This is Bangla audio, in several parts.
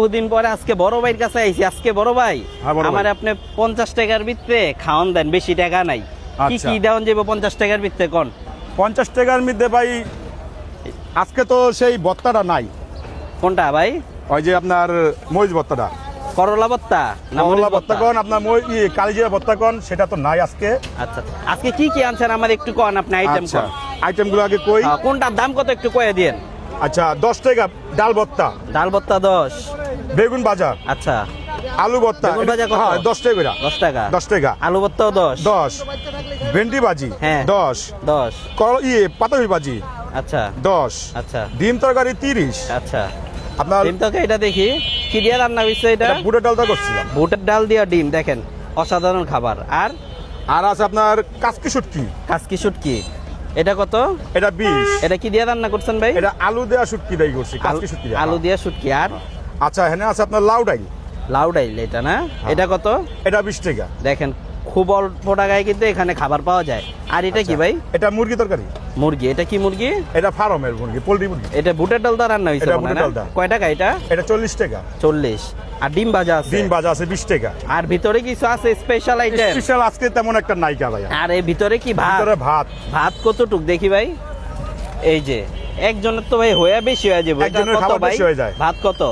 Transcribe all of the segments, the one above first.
বহুদিন পরে আজকে বড় ভাইয়ের কাছে আইছি। আজকে বড় ভাই হ্যাঁ। আমার আপনি পঞ্চাশ টাকার ভিতরে খাওয়ান দেন বেশি টাকা নাই। কি আচ্ছা। কি দেওয়ান যাবে পঞ্চাশ টাকার ভিতরে কোন? পঞ্চাশ টাকার মধ্যে ভাই আজকে তো সেই ভত্তাটা নাই। কোনটা ভাই? ওই যে আপনার মহিষ বত্তাটা। করলা ভত্তা না মরিচ করলা? ভত্তা কন আপনার মই কালিজিরা ভত্তা কন সেটা তো নাই আজকে। আচ্ছা আজকে কি কি আনছেন আমার একটু কোন আপনি আইটেম আচ্ছা। কোন। আইটেমগুলো আগে কই। হ্যাঁ, কোনটার দাম কত একটু কয়ে দিন আচ্ছা দশ টাকা ডাল ভত্তা ডাল ভত্তা দশ। বেগুন ভাজা। আচ্ছা। আলু ভাজা হ্যাঁ দশ টাকা করে। দশ টাকা। দশ টাকা। আলু ভত্তাও দশ। দশ। ভেন্ডি ভাজি। হ্যাঁ। দশ। দশ। ইয়ে পাতাবি ভাজি। আচ্ছা। দশ। আচ্ছা। ডিম তরকারি তিরিশ। আচ্ছা। আপনার ডিম তরকারি এটা দেখি। কি দিয়ে রান্না হয়েছে এটা? এটা বুটের ডালটা করছিলাম। বুটের ডাল দিয়া ডিম দেখেন। অসাধারণ খাবার। আর? আর আছে আপনার কাসকি শুটকি। কাসকি শুটকি। এটা কত? এটা বিশ। এটা কি দিয়ে রান্না করছেন ভাই? এটা আলু দেওয়া শুটকি দাই করছি শুটকি আলু- দেয়া। শুটকি আর? আচ্ছা এখানে আছে আপনার লাউ ডাইল। লাউ ডাইল এটা না? হ্যাঁ। এটা কত? এটা বিশ টাকা। দেখেন খুব অল্প টাকায় কিন্তু এখানে খাবার পাওয়া যায়। আর এটা কি আচ্ছা। ভাই? এটা মুরগি তরকারি। মুরগি এটা কি মুরগি? এটা ফার্মের মুরগি পোলট্রি মুরগি। এটা বুটের ডাল দা রান্না হয়েছে। কয় টাকা এটা? এটা চল্লিশ টাকা। চল্লিশ। আর ডিম ভাজা আছে? ডিম ভাজা আছে বিশ টাকা। আর ভিতরে কিছু আছে স্পেশাল আইটেম স্পেশাল আজকে তেমন একটা নাইকা ভাইয়া। আর এই ভিতরে কি ভাত? ভিতরে ভাত। ভাত কতটুক দেখি ভাই? এই যে একজনের তো ভাই হয়ে বেশি হয়ে যাবে। একজনের কত ভাই? হয়ে। ভাত কত?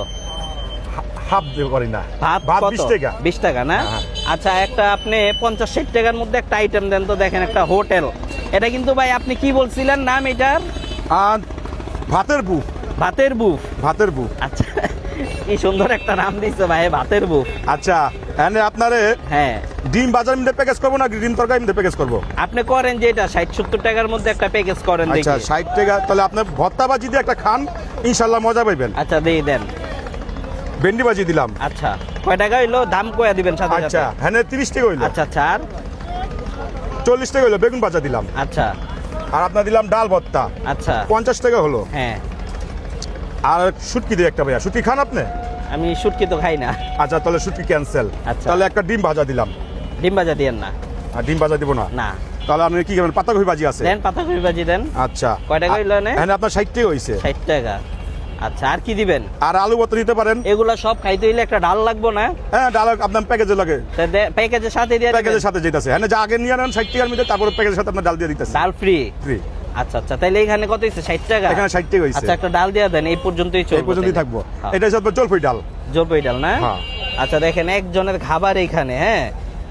হাফ করি না। ভাত ভাত কত? বিশ টাকা। বিশ টাকা না? হ্যাঁ। আচ্ছা একটা আপনি পঞ্চাশ ষাট টাকার মধ্যে একটা আইটেম দেন তো দেখেন একটা হোটেল। এটা কিন্তু ভাই আপনি কি বলছিলেন নাম এটার? ভাতের বুফ। ভাতের বুফ। ভাতের বুফ। আচ্ছা। কি সুন্দর একটা নাম ভাই ভাতের আচ্ছা এখানে আপনারে হ্যাঁ। ডিম বাজার প্যাকেজ করব না ডিম তরকারি প্যাকেজ করব? আপনি করেন যে এটা ষাট সত্তর টাকার মধ্যে একটা প্যাকেজ করেন আচ্ছা ষাট টাকা তাহলে আপনার ভর্তা বাজি দিয়ে একটা খান ইনশাল্লাহ মজা পাইবেন। আচ্ছা দিয়ে দেন। ভেন্ডি বাজি দিলাম। আচ্ছা কয় টাকা হইল? দাম কয়া দিবেন সাথে আচ্ছা হ্যাঁ তিরিশ টাকা হইল। আচ্ছা আচ্ছা আর? চল্লিশ টাকা হইল বেগুন বাজা দিলাম আচ্ছা আর আপনার দিলাম ডাল ভর্তা আচ্ছা পঞ্চাশ টাকা হলো হ্যাঁ আর শুটকি দিয়ে একটা ভাইয়া। শুটকি খান আপনি? আমি শুটকি তো খাই না। আচ্ছা তাহলে শুটকি ক্যান্সেল। আচ্ছা। তাহলে একটা ডিম ভাজা দিলাম। ডিম ভাজা দিয়েন না। আর ডিম ভাজা দিব না? না। তাহলে আপনি কি খাবেন পাতাকপি ভাজি আছে? দেন পাতাকপি ভাজি দেন। আচ্ছা। কয় টাকা হইল? হ্যাঁ আপনার ষাট টাকা হয়েছে ষাট টাকা। আচ্ছা আর কি দিবেন? আর আলু ভর্তা নিতে পারেন? এগুলা সব খাইতে হইলে একটা ডাল লাগবে না? হ্যাঁ ডাল আপনার প্যাকেজে লাগে। প্যাকেজের সাথে দিয়ে। প্যাকেজের সাথে যেতেছে হ্যাঁ যা আগে নিয়ে নেন ষাট টাকার মধ্যে তারপরে প্যাকেজের সাথে আপনার ডাল দিয়ে দিতেছে। ডাল ফ্রি ফ্রি আচ্ছা আচ্ছা তাহলে এখানে কত হচ্ছে ষাট টাকা? এখানে ষাট টাকা হয়েছে আচ্ছা একটা ডাল দিয়ে দেন এই পর্যন্তই এই পর্যন্তই থাকব। এটা হচ্ছে আপনার জলপাই ডাল। জলপাই ডাল না? হ্যাঁ। আচ্ছা দেখেন একজনের খাবার হ্যাঁ?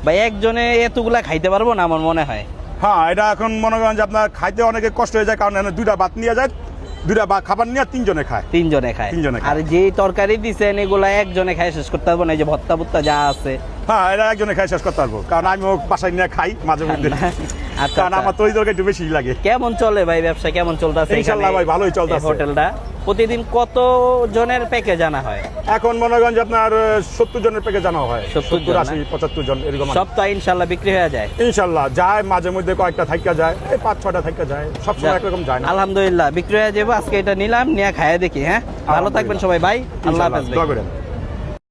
ভাই একজনে এতগুলা খাইতে পারব না আমার মনে হয়। হ্যাঁ এটা এখন মনে করেন যে আপনার খাইতে অনেকে কষ্ট হয়ে যায় কারণ এখানে দুইটা ভাত নিয়ে যায় দুইটা বা খাবার নিয়ে তিনজনে খায়। তিনজনে খায়। তিনজনে। আর যে তরকারি দিছেন এগুলা একজনে খায় শেষ করতে পারব না এই যে ভত্তা ভুত্তা যা আছে। হ্যাঁ এটা একজনে খাই শেষ করতে পারব কারণ আমি বাসায় নিয়ে খাই মাঝে মধ্যে। আচ্ছা কারণ আচ্ছা। আমার তরি তরকারি একটু বেশি লাগে। কেমন চলে ভাই ব্যবসা? কেমন চলতেছে ইনশাল্লাহ ভাই, ভালোই চলতেছে। হোটেলটা। প্রতিদিন কত জনের প্যাকেজ আনা হয়? এখন মনে করেন যে আপনার সত্তর জনের প্যাকেজ জানা হয়। সত্তর আশি পঁচাত্তর জন এরকম সব তো ইনশাল্লাহ বিক্রি হয়ে যায়? ইনশাল্লাহ যায় মাঝে মধ্যে কয়েকটা থাইকা যায় এই পাঁচ ছটা থাইকা যায়। সবসময় একরকম যায় না। আলহামদুলিল্লাহ বিক্রি হয়ে যাব। আজকে এটা নিলাম নিয়ে খাইয়ে দেখি হ্যাঁ? ভালো থাকবেন সবাই ভাই। আল্লাহ হাফেজ।